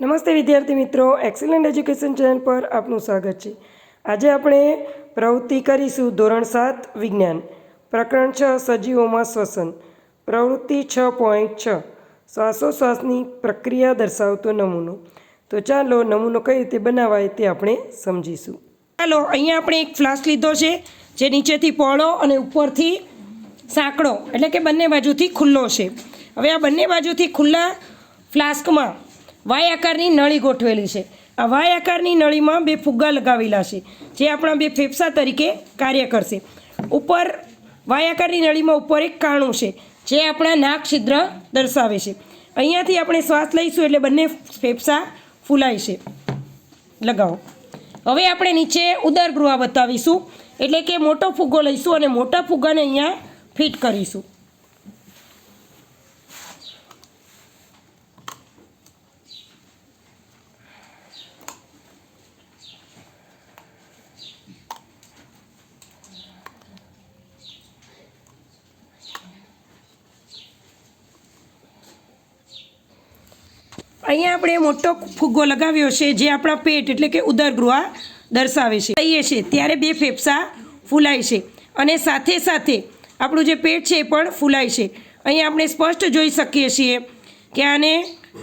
નમસ્તે વિદ્યાર્થી મિત્રો એક્સેલન્ટ એજ્યુકેશન ચેનલ પર આપનું સ્વાગત છે. આજે આપણે પ્રવૃત્તિ કરીશું ધોરણ સાત, વિજ્ઞાન. પ્રકરણ છ, સજીવોમાં શ્વસન. પ્રવૃત્તિ છ પોઈન્ટ છ. શ્વાસોશ્વાસની પ્રક્રિયા દર્શાવતો નમૂનો. તો ચાલો નમૂનો કઈ રીતે બનાવાય તે આપણે સમજીશું. ચાલો, અહીંયા આપણે એક ફ્લાસ્ક લીધો છે, જે નીચેથી પહોળો અને ઉપરથી સાંકડો, એટલે કે બંને બાજુથી ખુલ્લો છે. હવે આ બંને બાજુથી ખુલ્લા ફ્લાસ્કમાં વાય આકારની નળી ગોઠવેલી છે. આ વાય આકારની નળીમાં બે ફુગ્ગા લગાવેલા છે, જે આપણા બે ફેફસા તરીકે કાર્ય કરશે. ઉપર વાય આકારની નળીમાં ઉપર એક કાણું છે, જે આપણા નાક છિદ્ર દર્શાવે છે. અહીંયાથી આપણે શ્વાસ લઈશું એટલે બંને ફેફસા ફૂલાય છે. લગાવો. હવે આપણે નીચે ઉદરગૃહ બતાવીશું, એટલે કે મોટો ફુગ્ગો લઈશું અને મોટા ફુગ્ગાને અહીંયા ફિટ કરીશું. અહીંયા આપણે મોટો ફુગ્ગો લગાવ્યો છે, જે આપણા પેટ એટલે કે ઉદરગૃહ દર્શાવે છે. કહીએ છીએ, ત્યારે બે ફેફસા ફૂલાય છે અને સાથે સાથે આપણું જે પેટ છે એ પણ ફૂલાય છે. અહીં આપણે સ્પષ્ટ જોઈ શકીએ છીએ કે આને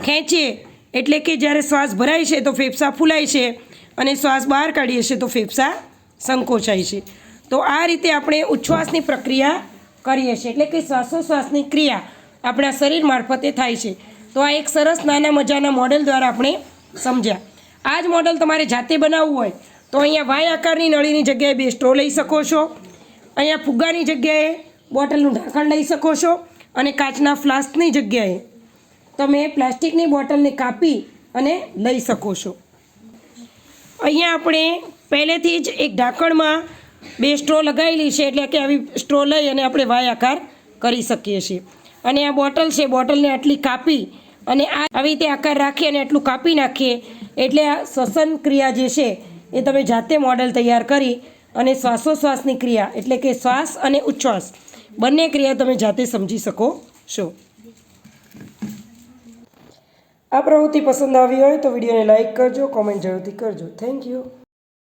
ખેંચીએ એટલે કે જ્યારે શ્વાસ ભરાય છે તો ફેફસા ફૂલાય છે અને શ્વાસ બહાર કાઢીએ છીએ તો ફેફસા સંકોચાય છે. તો આ રીતે આપણે ઉચ્છ્વાસની પ્રક્રિયા કરીએ છીએ, એટલે કે શ્વાસોશ્વાસની ક્રિયા આપણા શરીર મારફતે થાય છે. તો આ એક સરસ નાના મજાના મોડેલ દ્વારા આપણે સમજ્યા. આ જ મોડેલ તમારે જાતે બનાવવું હોય તો અહીંયા વાય આકારની નળીની જગ્યાએ બે સ્ટ્રો લઈ શકો છો. અહીંયા ફુગ્ગાની જગ્યાએ બોટલનું ઢાંકણ લઈ શકો છો અને કાચના ફ્લાસ્કની જગ્યાએ તમે પ્લાસ્ટિકની બોટલને કાપી અને લઈ શકો છો. અહીંયા આપણે પહેલેથી જ એક ઢાંકણમાં બે સ્ટ્રો લગાવેલી છે એટલે કે આવી સ્ટ્રો લઈ અને આપણે વાય આકાર કરી શકીએ છીએ. અને આ બોટલ છે, બોટલને આટલી કાપી અને આ આવી રીતે આકાર રાખી અને એટલું કાપી નાખીએ. એટલે આ શ્વસન ક્રિયા જે છે, એ તમે જાતે મોડેલ તૈયાર કરી અને શ્વાસોશ્વાસની ક્રિયા, એટલે કે શ્વાસ અને ઉચ્છ્વાસ. બંને ક્રિયા તમે જાતે સમજી શકો છો. આ પ્રવૃત્તિ પસંદ આવી હોય તો વિડીયોને લાઇક કરજો કોમેન્ટ જરૂરથી કરજો. Thank you